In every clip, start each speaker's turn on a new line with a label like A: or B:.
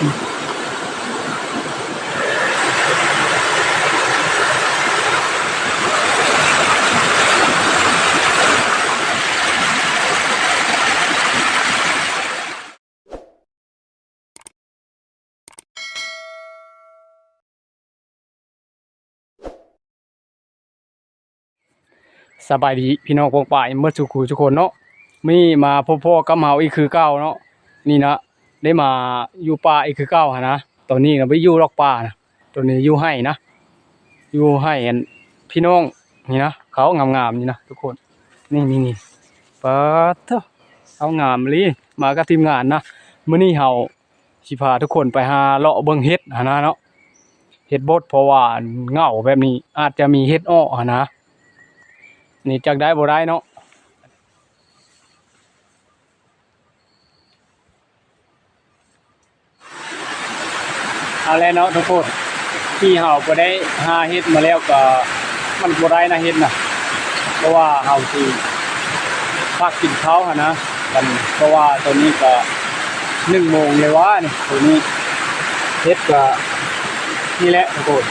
A: สบายดีพี่น้องปองป่ายเมื่อสุขูทุกคนเนาะมีมาพบพ่อกับเฮาอีกคือเก้าเนาะนี่นะ ได้มาอยู่ป่าอีกคือเก้าหนนะตอนนี้นะไปอยู่รอกป่านะตัวนี้อยู่ให้นะอยู่ให้อันพี่น้องนี่นะเขางามๆนี่นะทุกคนนี่นี่นี่ปะเถอะเอางามเลยมากับทีมงานนะมื้อนี้เฮาสิพาทุกคนไปหาเลาะเบิ่งเฮ็ดหันะเนาะเฮ็ดบดเพราะว่าเงาแบบนี้อาจจะมีเฮ็ดอ้อหันนะนี่จักได้บ่ได้เนาะ เอาแล้วเนาะทุกคนที่เฮาบ่ได้หาเฮ็ดมาแล้วก็มันบ่ได้นะเฮ็ดนะเพราะว่าเฮาสิพักกินข้าวหั่นะกันเพราะว่าตอนนี้ก็1โมงเลยว่านี่ตัวนี้เฮ็ดก็นี่แหละทุกคน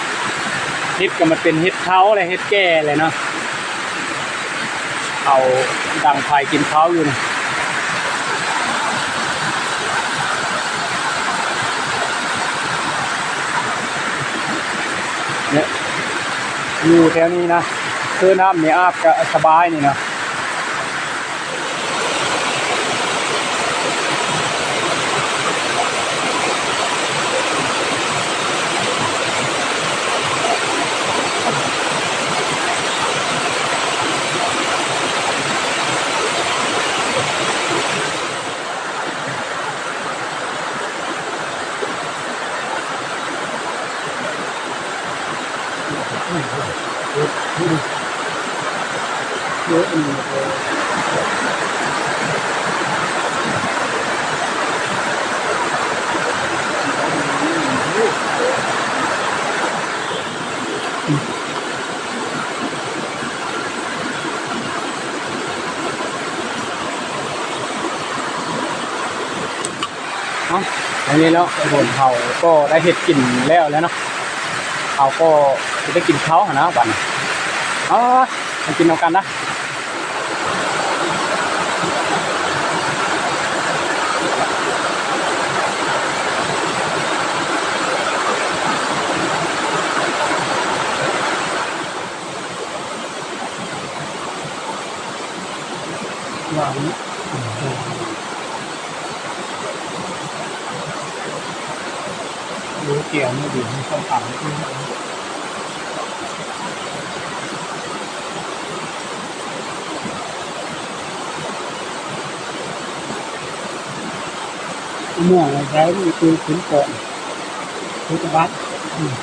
A: เฮ็ดก็มันเป็นเฮ็ดเท้าอะไรเฮ็ดแก่เลยเนาะเอาดังไฟกินข้าวอยู่นี่เนี่ย อยู่แถวนี้นะคือน้ำเนี่ยอาบก็สบายนี่นะ เยอะอีกอันนี้แล้วผลเขาก็ได้เห็ดกินแล้วแล้วเนาะเขาก็จะได้กินเขาหนนะบัดน อ๋อมากินเอากันนะหวารู้เกี่ยวไม่ดีไม่ต้องถามที่ เมื่อเราใช้นี่คือขุนโป่งพุทธบัตรอืม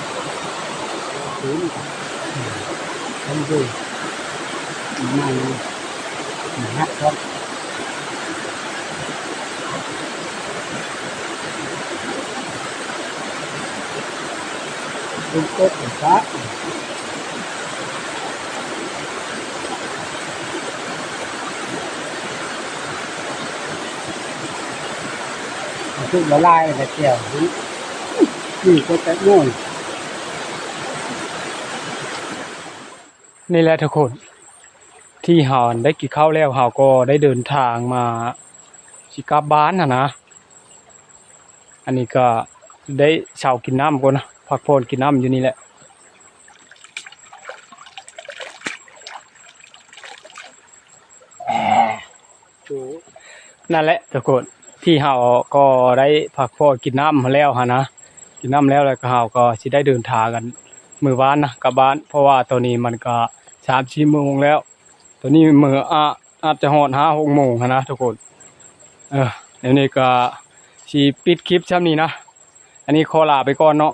A: ขุนอืมทำดูมันมันฮักครับ เป็นโต๊ะเป็น พระทุกละลายแต่เกี่ยวนี่นี่ก็จะโน่นนี่แหละทุกคน ที่เฮาได้กินข้าวแล้วเฮาก็ได้เดินทางมาสิกลับบ้านนะนะ อันนี้ก็ได้เช้ากินน้ำก่อนนะพักผ่อนกินน้ำอยู่นี่แหละนั่นแหละทุกคน ที่เฮาก็ได้ผักพอกินน้ำมาแล้วฮะนะกินน้ำแล้วแล้วก็เฮาก็สิได้เดินทางกันมือบ้านนะกลับบ้าน เพราะว่าตอนนี้มันก็สามสี่โมงแล้ว ตอนนี้มืออาอาจจะหอดห้าหกโมงนนะทุกคนเออเดี๋ยวนี้ก็สิปิดคลิปช่ำนี้นะ อันนี้ขอลาไปก่อนเนาะ